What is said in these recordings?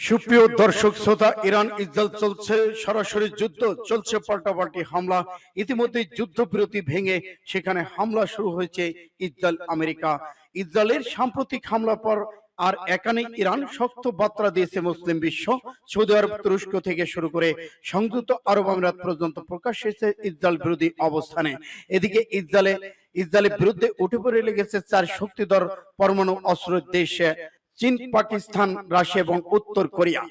সুপ্রিয় দর্শক, শ্রোতা, ইরান, ইসরায়েল চলছে, সরাসরি যুদ্ধ চলছে, পাল্টাপাল্টি হামলা। ইতিমধ্যে যুদ্ধবিরতি ভেঙে সেখানে হামলা শুরু হয়েছে ইসরায়েল, আমেরিকা। ইসরায়েলের সাম্প্রতিক হামলার পর আর একানে ইরান শক্ত বার্তা দিয়েছে মুসলিম বিশ্ব। সৌদি আরব তুরস্ক থেকে শুরু করে সংযুক্ত আরব আমিরাত পর্যন্ত প্রকাশ হয়েছে ইসরায়েল বিরোধী অবস্থানে। এদিকে ইসরায়েলে, ইসরায়েলের বিরুদ্ধে উঠে পড়ে লেগেছে চার শক্তিধর পরমাণু অস্ত্র দেশ। চীন, পাকিস্তান, রাশিয়া এবং উত্তর কোরিয়া।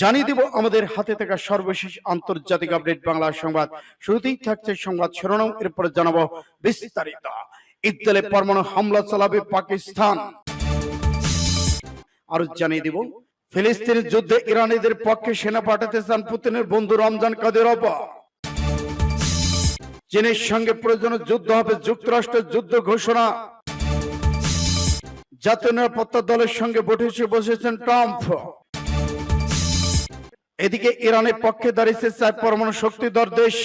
জানিয়ে দেব আমাদের হাতে থাকা সর্বশেষ আন্তর্জাতিক আপডেট বাংলা সংবাদ। শুরুতেই থাকছে সংবাদ শিরোনাম, এরপরে জানাব বিস্তারিত। ইসরায়েলে পরমাণু হামলা চালাবে পাকিস্তান। আরও জানিয়ে দিব, ফিলিস্তিনের যুদ্ধে ইরানিদের পক্ষে সেনা পাঠাতে চান পুতিনের বন্ধু রমজান কাদেরব চীনের সঙ্গে প্রয়োজনে যুদ্ধ হবে, যুক্তরাষ্ট্রের যুদ্ধ ঘোষণা। জাতীয় নিরাপত্তা দলের সঙ্গে বসে বসেছেন ট্রাম্প। এদিকে ইরানের পক্ষে দাঁড়িয়েছে চার পরমাণু শক্তিধর দেশ।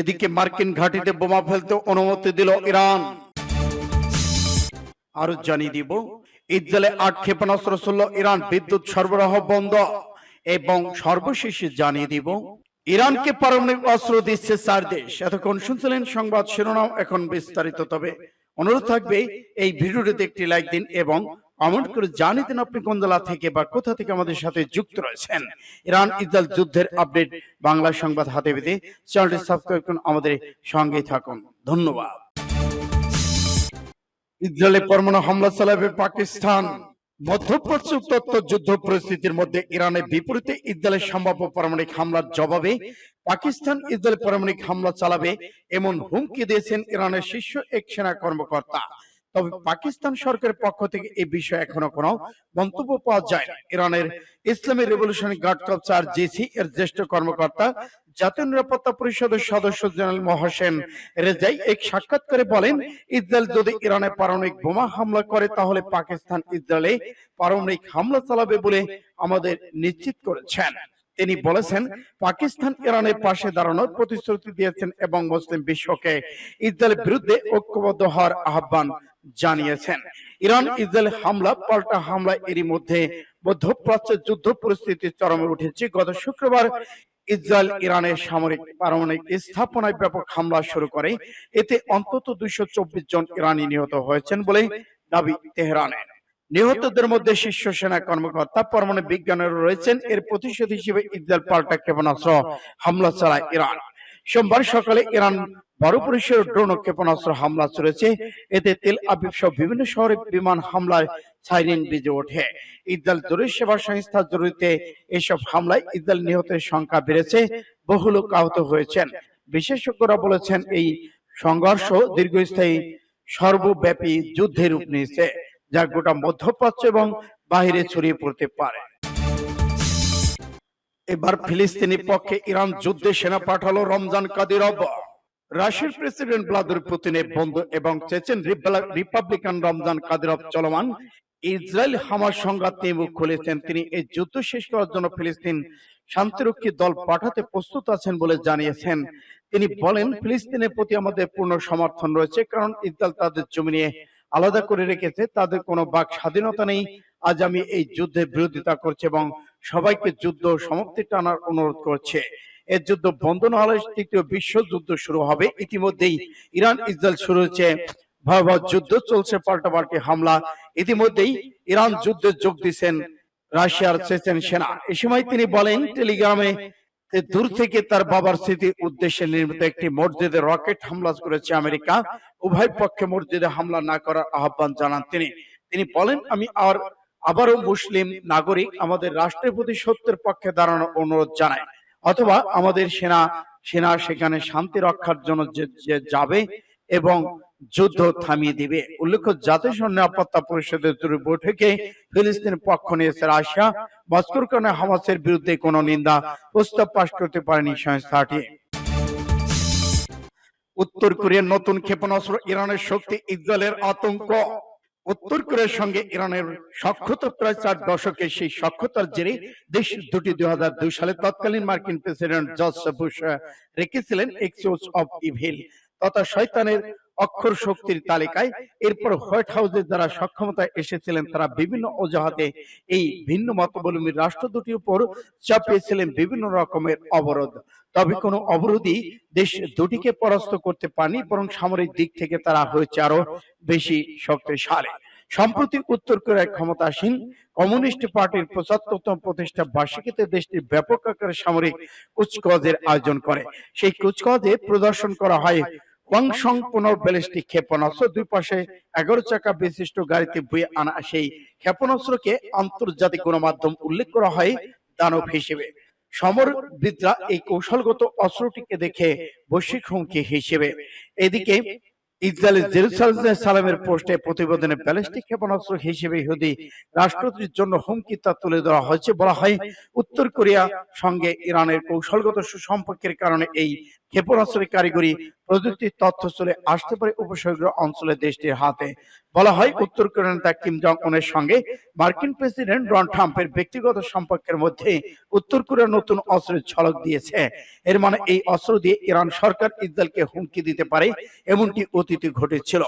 এদিকে মার্কিন ঘাঁটিতে বোমা ফেলতে অনুমতি দিল ইরান। আরও জানিয়ে দিব, ইসরায়েলে আট ক্ষেপণাস্ত্র চলল ইরান বিদ্যুৎ সরবরাহ বন্ধ। এবং সর্বশেষে জানিয়ে দিব, ইরানকে পারমাণবিক অস্ত্র দিচ্ছে চার দেশ। এতক্ষণ শুনছিলেন সংবাদ শিরোনাম, এখন বিস্তারিত। তবে অনুরোধ থাকবে এই ভিডিওটিতে একটি লাইক দিন এবং কমেন্ট করে জানিয়ে দিন আপনি কোন জেলা থেকে বা কোথা থেকে আমাদের সাথে যুক্ত রয়েছেন। ইরান ইসরায়েল যুদ্ধের আপডেট বাংলা সংবাদ হাতে পেতে চ্যানেলটি সাবস্ক্রাইব করুন। আমাদের সঙ্গেই থাকুন। ধন্যবাদ। ইসরায়েলে পরমাণু হামলা চালাবে পাকিস্তান। মধ্যপ্রাচ্য উত্তপ্ত যুদ্ধ পরিস্থিতির মধ্যে ইরানের বিপরীতে ইসরায়েলের সম্ভাব্য পারমাণবিক হামলার জবাবে পাকিস্তান ইসরায়েল পারমাণবিক হামলা চালাবে এমন হুমকি দিয়েছেন ইরানের শীর্ষ এক সেনা কর্মকর্তা। তবে পাকিস্তান সরকারের পক্ষ থেকে এই বিষয়ে এখনও কোনো মন্তব্য পাওয়া যায় না। ইরানের ইসলামী revolutionary guard corps R GC এর জ্যেষ্ঠ কর্মকর্তা, জাতীয় নিরাপত্তা পরিষদের সদস্য জেনারেল মহসেন রেজাই এক সাক্ষাৎকারে বলেন, ইসরায়েল যদি ইরানে পারমাণবিক বোমা হামলা করে, তাহলে পাকিস্তান ইসরায়েলে পারমাণবিক হামলা চালাবে বলে আমাদের নিশ্চিত করেছেন। তিনি বলেছেন, পাকিস্তান ইরানের পাশে দাঁড়ানোর প্রতিশ্রুতি দিয়েছেন এবং মুসলিম বিশ্বকে ইসরায়েলের বিরুদ্ধে ঐক্যবদ্ধ হওয়ার আহ্বান জানিয়েছেন। ইরান ইসরায়েল হামলা, পাল্টা হামলা এরই মধ্যে মধ্যপ্রাচ্যের যুদ্ধ পরিস্থিতি চরমে উঠেছে। গত শুক্রবার ইসরায়েল ইরানের সামরিক পারমাণবিক স্থাপনায় ব্যাপক হামলা শুরু করে। এতে অন্তত দুইশো চব্বিশ জন ইরানি নিহত হয়েছেন বলে দাবি তেহরানের। নিহতদের মধ্যে শীর্ষ সেনা কর্মকর্তা, পরমাণু বিজ্ঞানের রয়েছেন। এর প্রতিশোধ হিসেবে ইসরায়েল পাল্টা ক্ষেপণাস্ত্র হামলা চালায় ইরান। সোমবার সকালে ইরান ড্রোন ক্ষেপণাস্ত্র হামলা চলেছে। এতে তেল আবিব সহ বিভিন্ন শহরে বিমান হামলায় সাইরেন বেজে ওঠে। ইসরায়েল জরুরি সেবা জরুরিতে এসব হামলায় ইসরায়েল নিহতের সংখ্যা বেড়েছে। বহু লোক আহত হয়েছেন। বিশেষজ্ঞরা বলেছেন, এই সংঘর্ষ দীর্ঘস্থায়ী, সর্বব্যাপী যুদ্ধের রূপ নিয়েছে। যা গোটা মধ্যপ্রাচ্য এবং বাহিরে ছড়িয়ে পড়তে পারে। এবার ফিলিস্তিনি পক্ষে ইরান যুদ্ধে সেনা পাঠালো রমজান কাদিরব রাশিয়ার প্রেসিডেন্ট ভ্লাদিমির পুতিনের বন্ধু এবং চেচেন রিপাবলিকান রমজান কাদিরব চলমান ইসরায়েল হামার সংঘাত নিয়ে মুখ খুলেছেন তিনি। এই যুদ্ধ শেষ করার জন্য ফিলিস্তিন শান্তিরক্ষী দল পাঠাতে প্রস্তুত আছেন বলে জানিয়েছেন। তিনি বলেন, ফিলিস্তিনের প্রতি আমাদের পূর্ণ সমর্থন রয়েছে কারণ ইসরায়েল তাদের জমি নিয়ে আলাদা করে রেখেছে, তাদের কোনো বাক স্বাধীনতা নেই। আজ আমি এই যুদ্ধের বিরোধিতা করছি এবং সবাইকে যুদ্ধ সমাপ্তি টানার অনুরোধ করছে। এর যুদ্ধ বন্ধ না হলে তৃতীয় বিশ্বযুদ্ধ শুরু হবে। ইতিমধ্যেই ইরান ইসরায়েল শুরু হয়েছে। ভয়াবহ যুদ্ধ চলছে, পাল্টাপাল্টি হামলা। ইতিমধ্যেই ইরান যুদ্ধে যোগ দিচ্ছেন রাশিয়ার চেচেন সেনা। এ সময় তিনি বলেন, টেলিগ্রামে দূর থেকে তার বাবার স্মৃতি উদ্দেশ্যে নির্মিত একটি মসজিদে রকেট হামলা করেছে আমেরিকা। উভয় পক্ষে মসজিদে হামলা না করার আহ্বান জানান তিনি। তিনি বলেন, আমি আর আবারও মুসলিম নাগরিক আমাদের রাষ্ট্রের প্রতি সত্যের পক্ষে দাঁড়ানোর অনুরোধ জানায় অথবা আমাদের সেনা সেনা সেখানে শান্তি রক্ষার জন্য যাবে এবং যুদ্ধ থামিয়ে দিবে। উল্লেখ্য জাতিসংঘ নিরাপত্তা পরিষদের জরুরি বৈঠকে ফিলিস্তিনের পক্ষ নিয়েছে রাশিয়া। মস্কোর কারণে হামাসের বিরুদ্ধে কোনো নিন্দা প্রস্তাব পাশ করতে পারেনি সংস্থাটি উত্তর কোরিয়ার নতুন ক্ষেপণাস্ত্র ইরানের শক্তি ইসরায়েলের আতঙ্ক। উত্তর কোরিয়ার সঙ্গে ইরানের সক্ষতা প্রায় চার দশকের সেই সক্ষতার জেরে দেশ দুটি দুই হাজার দুই সালে তৎকালীন মার্কিন প্রেসিডেন্ট জর্জ বুশ রেখেছিলেন এক্সোস অফ ইভিল। তথা শয়তানের অক্ষর শক্তির তালিকায়, এরপর হোয়াইট হাউসের যারা সক্ষমতায় এসেছিলেন, তারা বিভিন্ন অজুহাতে এই ভিন্ন মতবলম্বী রাষ্ট্র দুটির উপর চাপিয়েছিলেন বিভিন্ন রকমের অবরোধ। তবে কোনো অবরোধই দেশ দুটিকে পরাস্ত করতে পারেনি, বরং সামরিক দিক থেকে তারা হয়েছে আরও বেশি শক্তিশালী। সম্প্রতি উত্তর কোরিয়ার ক্ষমতাসীন কমিউনিস্ট পার্টির পঁচাত্তরতম প্রতিষ্ঠা বার্ষিকীতে দেশটি ব্যাপক আকারে সামরিক কুচকাওয়াজের আয়োজন করে। সেই কুচকাওয়াজে প্রদর্শন করা হয় পুনর ব্যালিস্টিক ক্ষেপণাস্ত্র দুই পাশে এগারো চাকা বিশিষ্ট গাড়িতে বয়ে আনা সেই ক্ষেপণাস্ত্রকে আন্তর্জাতিক গণমাধ্যম উল্লেখ করা হয় দানব হিসেবে। সমরবিদরা এই কৌশলগত অস্ত্রটিকে দেখে বৈশ্বিক হুমকি হিসেবে। এদিকে ইসরায়েলের সালামের পোস্টে প্রতিবেদনে ব্যালিস্টিক ক্ষেপণাস্ত্র হিসেবে ইহুদি রাষ্ট্রটির জন্য হুমকি তা তুলে ধরা হয়েছে বলা হয়, উত্তর কোরিয়া সঙ্গে ইরানের কৌশলগত সুসম্পর্কের কারণে এই ক্ষেপণাস্ত্রের কারিগরি প্রযুক্তির তথ্য চলে আসতে পারে উপসাগরীয় অঞ্চলের দেশটির হাতে। বলা হয় উত্তর কোরিয়ার নেতা কিম জং উনের সঙ্গে মার্কিন প্রেসিডেন্ট ডোনাল্ড ট্রাম্পের ব্যক্তিগত সম্পর্কের মধ্যে উত্তর কোরিয়া নতুন অস্ত্রের ঝলক দিয়েছে। এর মানে এই অস্ত্র দিয়ে ইরান সরকার ইসরায়েলকে হুমকি দিতে পারে, এমনটি অতীতে ঘটেছিল।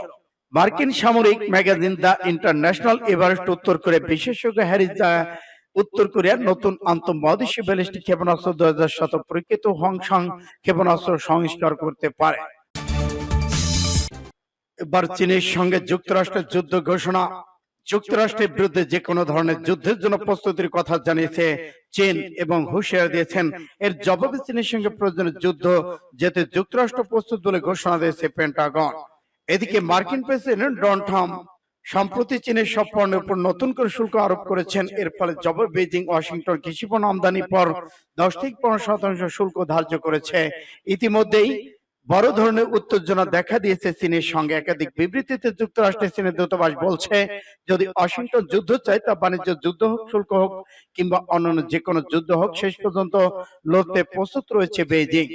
মার্কিন সামরিক ম্যাগাজিন দ্য ইন্টারন্যাশনাল এভারেস্ট উত্তর করে বিশেষজ্ঞ হ্যারিস দ্য উত্তর কোরিয়ার নতুন আন্তঃমহাদেশীয় ব্যালিস্টিক ক্ষেপণাস্ত্র দু হাজার শত পরীক্ষিত হংসং ক্ষেপণাস্ত্র সংস্কার করতে পারে। এবার চীনের সঙ্গে যুক্তরাষ্ট্রের যুদ্ধ ঘোষণা। যুক্তরাষ্ট্রের বিরুদ্ধে যে কোনো ধরনের যুদ্ধের জন্য প্রস্তুতির কথা জানিয়েছে চীন এবং হুঁশিয়ার দিয়েছেন। এর জবাবে চীনের সঙ্গে প্রয়োজনীয় যুদ্ধ যেতে যুক্তরাষ্ট্র প্রস্তুত বলে ঘোষণা দিয়েছে পেন্টাগন এদিকে মার্কিন প্রেসিডেন্ট ডোনাল্ড ট্রাম্প সম্প্রতি চীনের সব পণ্যের উপর নতুন করে শুল্ক আরোপ করেছেন। এর ফলে জবাব বেজিং ওয়াশিংটন কৃষি পণ্য আমদানি পর দশ থেকে পনেরো শতাংশ শুল্ক ধার্য করেছে। ইতিমধ্যেই বড় ধরনের উত্তেজনা দেখা দিয়েছে চীনের সঙ্গে। একাধিক বিবৃতিতে যুক্তরাষ্ট্রের চীনের দূতাবাস বলছে, যদি ওয়াশিংটন যুদ্ধ চায়, তা বাণিজ্য যুদ্ধ হোক, শুল্ক হোক, কিংবা অন্যান্য যে কোনো যুদ্ধ হোক, শেষ পর্যন্ত লড়তে প্রস্তুত রয়েছে বেইজিং।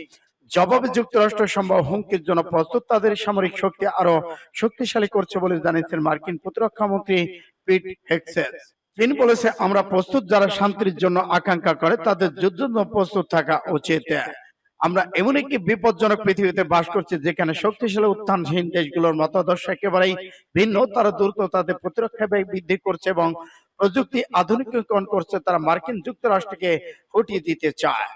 জবাবে যুক্তরাষ্ট্র সম্ভব হুমকির জন্য প্রস্তুত, তাদের সামরিক শক্তি আরও শক্তিশালী করছে বলে জানিয়েছেন মার্কিন প্রতিরক্ষা মন্ত্রী পিট হেক্সেস। তিনি বলেছে, আমরা প্রস্তুত, যারা শান্তির জন্য আকাঙ্ক্ষা করে, তাদের যুদ্ধ প্রস্তুত থাকা উচিত। আমরা এমন একটি বিপজ্জনক পৃথিবীতে বাস করছি, যেখানে শক্তিশালী উত্থানহীন দেশগুলোর মতাদর্শ একেবারেই ভিন্ন। তারা দ্রুত তাদের প্রতিরক্ষা ব্যয় বৃদ্ধি করছে এবং প্রযুক্তি আধুনিকীকরণ করছে। তারা মার্কিন যুক্তরাষ্ট্রকে হটিয়ে দিতে চায়।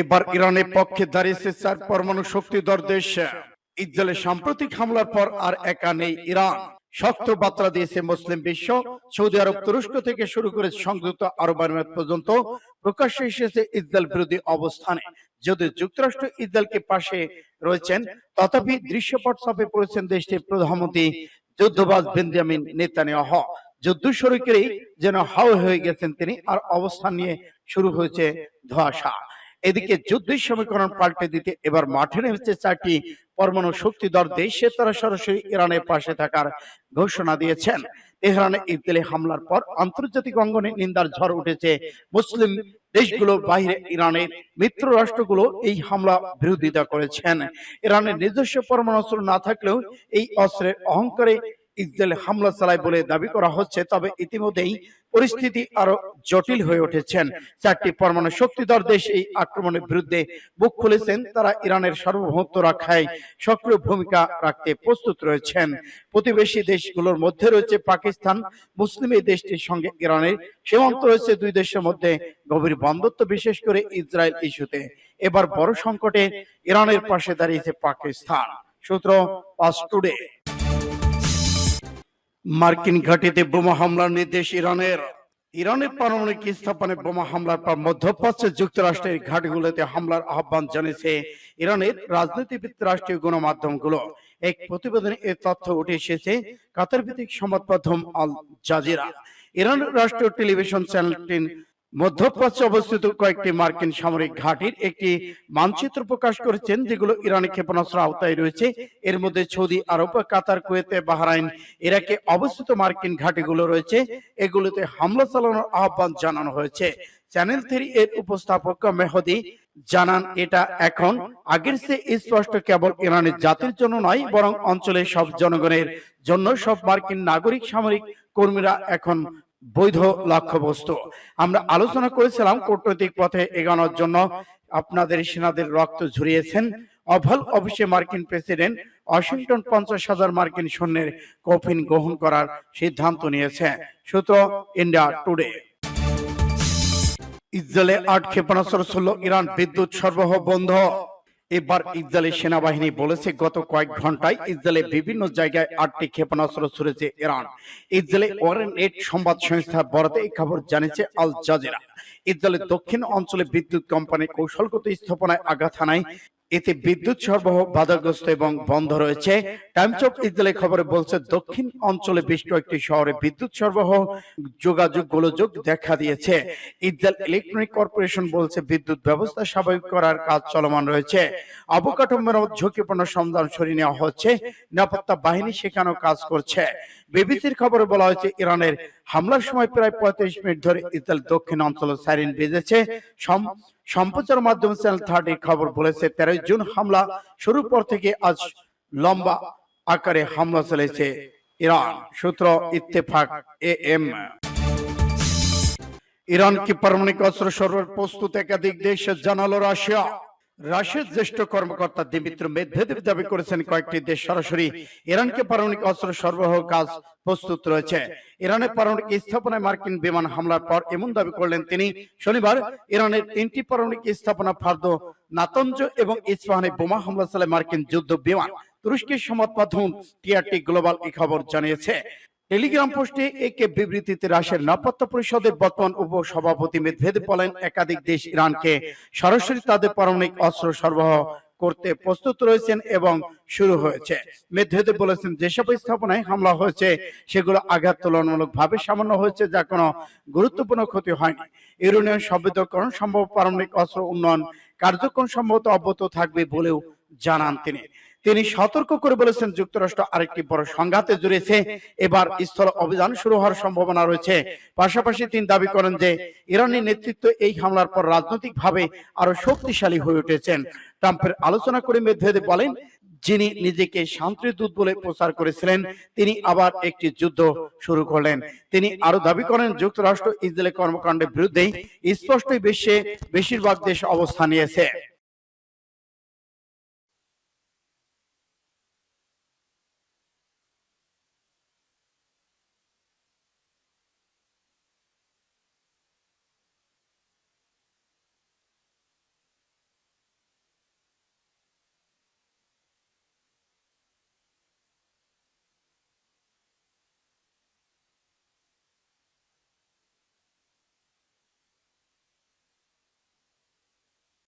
এবার ইরানের পক্ষে দাঁড়িয়েছে চার পরমাণু শক্তিধর দেশ। ইসরায়েলের সাম্প্রতিক হামলার পর আর একা নেই ইরান। শক্ত বার্তা দিয়েছে মুসলিম বিশ্ব। সৌদি আরব তুরস্ক থেকে শুরু করে সংযুক্ত আরব আমিরাত পর্যন্ত প্রকাশ্যে এসেছে ইসরায়েল বিরোধী অবস্থানে। যদি যুক্তরাষ্ট্র ইসরায়েলকে পাশে রয়েছেন, তথাপি দৃশ্যপট চাপে পড়েছেন দেশটির প্রধানমন্ত্রী যুদ্ধবাজ বেঞ্জামিন নেতানিয়াহ। যুদ্ধ শুরু করেই যেন হাও হয়ে গেছেন তিনি, আর অবস্থান নিয়ে শুরু হয়েছে ধোঁয়াশা। এদিকে যুদ্ধের সমীকরণ পাল্টে দিতে এবার মাঠে নেমেছে চারটি পরমাণু শক্তিধর দেশে তারা সরাসরি ইরানের পাশে থাকার ঘোষণা দিয়েছেন। তেহরানে ইসরায়েলি হামলার পর আন্তর্জাতিক অঙ্গনে নিন্দার ঝড় উঠেছে। মুসলিম দেশগুলো বাইরে ইরানের মিত্র রাষ্ট্রগুলো এই হামলা বিরোধিতা করেছেন। ইরানের নিজস্ব পরমাণু অস্ত্র না থাকলেও এই অস্ত্রের অহংকারে ইসরায়েল হামলা চালায় বলে দাবি করা হচ্ছে। তবে ইতিমধ্যেই পরিস্থিতি আরও জটিল হয়ে উঠেছেন। চারটি পরমাণু শক্তিধর দেশ এই আক্রমণের বিরুদ্ধে বুক খুলেছেন। তারা ইরানের সার্বভৌমত্ব রাখায় সক্রিয় ভূমিকা রাখতে প্রস্তুত রয়েছেন। প্রতিবেশী দেশগুলোর মধ্যে রয়েছে পাকিস্তান। মুসলিম এই দেশটির সঙ্গে ইরানের সীমান্ত রয়েছে দুই দেশের মধ্যে। গভীর বন্ধুত্ব বিশেষ করে ইসরায়েল ইস্যুতে। এবার বড় সংকটে ইরানের পাশে দাঁড়িয়েছে পাকিস্তান। সূত্র পাস টুডে। মার্কিন ঘাটিতে বোমা হামলার নির্দেশ ইরানের। ইরানের পারমাণবিক স্থাপনে বোমা হামলার পর মধ্যপ্রাচ্যের যুক্তরাষ্ট্রের ঘাটগুলোতে হামলার আহ্বান জানিয়েছে ইরানের রাজনীতিবিদ রাষ্ট্রীয় গণমাধ্যমগুলো। এক প্রতিবেদনে এ তথ্য উঠে এসেছে কাতার ভিত্তিক সংবাদ মাধ্যম আল জাজিরা। ইরানের রাষ্ট্রীয় টেলিভিশন চ্যানেলটি মধ্যপ্রাচ্যে অবস্থিত কয়েকটি মার্কিন সামরিক ঘাঁটির একটি মানচিত্র প্রকাশ করেছেন, যেগুলো ইরানি ক্ষেপণাস্ত্র আওতায় রয়েছে। এর মধ্যে সৌদি আরব, কাতার, কুয়েতে, বাহরাইন, ইরাকে অবস্থিত মার্কিন ঘাঁটিগুলো রয়েছে। এগুলোতে হামলা চালানোর আহ্বান জানানো হয়েছে। চ্যানেল থ্রি এর উপস্থাপক মেহদি জানান, এটা এখন আগের চেয়ে স্পষ্ট কেবল ইরানের জাতির জন্য নয়, বরং অঞ্চলের সব জনগণের জন্য সব মার্কিন নাগরিক সামরিক কর্মীরা এখন বৈধ লক্ষ্যবস্তু। আমরা আলোচনা করেছিলাম কূটনৈতিক পথে এগানোর জন্য। আপনাদের সেনাদের রক্ত ঝরিয়েছেন। অভাল অফিসে মার্কিন প্রেসিডেন্ট ওয়াশিংটন পঞ্চাশ হাজার মার্কিন সৈন্যের কফিন গ্রহণ করার সিদ্ধান্ত নিয়েছে। সূত্র ইন্ডিয়া টুডে। ইসরায়েলে আট ক্ষেপণাস্ত্র ছুড়ল ইরান বিদ্যুৎ সরবরাহ বন্ধ। এবার ইসরায়েলি সেনাবাহিনী বলেছে, গত কয়েক ঘন্টায় ইসরায়েলে বিভিন্ন জায়গায় আটটি ক্ষেপণাস্ত্র ছুড়েছে ইরান। ইসরায়েলে ওয়ারেনেট সংবাদ সংস্থা বরাতে এই খবর জানিয়েছে আল জাজিরা। ইসরায়েলের দক্ষিণ অঞ্চলে বিদ্যুৎ কোম্পানির কৌশলগত স্থাপনায় আঘাত হানায় এতে বিদ্যুৎ সরবরাহ বাধাগ্রস্ত এবং বন্ধ রয়েছে। টাইমস অফ ইসরায়েলের খবরে বলছে, দক্ষিণ অঞ্চলে বেশ কয়েকটি শহরে বিদ্যুৎ সরবরাহ, যোগাযোগ, গোলযোগ দেখা দিয়েছে। ইসরায়েল ইলেকট্রনিক কর্পোরেশন বলছে, বিদ্যুৎ ব্যবস্থা স্বাভাবিক করার কাজ চলমান রয়েছে। অবকাঠামোর ঝুঁকিপূর্ণ সন্ধান সরিয়ে নেওয়া হচ্ছে। নিরাপত্তা বাহিনী সেখানেও কাজ করছে। বিবিসির খবরে বলা হয়েছে, ইরানের হামলার সময় প্রায় পঁয়ত্রিশ মিনিট ধরে ইসরায়েল দক্ষিণ অঞ্চলে সাইরেন বেজেছে। সম্প্রচার মাধ্যম চ্যানেল থার্টির খবর বলেছে, তেরোই জুন হামলা শুরুর পর থেকে আজ লম্বা আকারে হামলা চলেছে ইরান। সূত্র ইত্তেফাক এ এম ইরান কি পারমাণবিক অস্ত্র সরবরাহ প্রস্তুত একাধিক দেশ জানালো রাশিয়া। রাশিয়ার জ্যেষ্ঠ কর্মকর্তা দিমিত্র মেদভেদেব দাবি করেছেন কয়েকটি দেশ সরাসরি ইরানকে পারমাণবিক অস্ত্র সরবরাহ কাজ প্রস্তুত রয়েছে। ইরানের পারমাণবিক স্থাপনায় মার্কিন বিমান হামলার পর এমন দাবি করলেন তিনি, শনিবার ইরানের তিনটি পারমাণবিক স্থাপনা ফার্দ নাতঞ্জ এবং ইস্পাহানে বোমা হামলা চালায় মার্কিন যুদ্ধ বিমান তুরস্কের সংবাদ মাধ্যম টিআরটি গ্লোবাল এই খবর জানিয়েছে। টেলিগ্রাম পোস্টে একে বিবৃতিতে রাশিয়ার নিরাপত্তা পরিষদের বর্তমান উপসভাপতি মেদভেদ বলেন, একাধিক দেশ ইরানকে সরাসরি তাদের পারমাণবিক অস্ত্র সরবরাহ করতে প্রস্তুত রয়েছেন এবং শুরু হয়েছে। মেদভেদে বলেছেন, যেসব স্থাপনায় হামলা হয়েছে, সেগুলো আঘাত তুলনামূলকভাবে সামান্য হয়েছে, যা কোনো গুরুত্বপূর্ণ ক্ষতি হয়নি। ইউরেনিয়াম সংবেদকরণ সম্ভব পারমাণবিক অস্ত্র উন্নয়ন কার্যক্রম সম্ভবত অব্যাহত থাকবে বলেও জানান তিনি। তিনি সতর্ক করে বলেছেন, যুক্তরাষ্ট্র আরেকটি বড় সংঘাতে জড়িয়েছে এবার স্থল অভিযান শুরু হওয়ার সম্ভাবনা রয়েছে। পাশাপাশি তিনি দাবি করেন যে ইরানের নেতৃত্ব এই হামলার পর রাজনৈতিকভাবে আরও শক্তিশালী হয়ে উঠেছেন। ট্রাম্পের আলোচনা করে মেদভেদে বলেন, যিনি নিজেকে শান্তির দূত বলে প্রচার করেছিলেন, তিনি আবার একটি যুদ্ধ শুরু করলেন। তিনি আরও দাবি করেন, যুক্তরাষ্ট্র ইসরায়েলের কর্মকাণ্ডের বিরুদ্ধে স্পষ্টই বিশ্বে বেশিরভাগ দেশ অবস্থান নিয়েছে।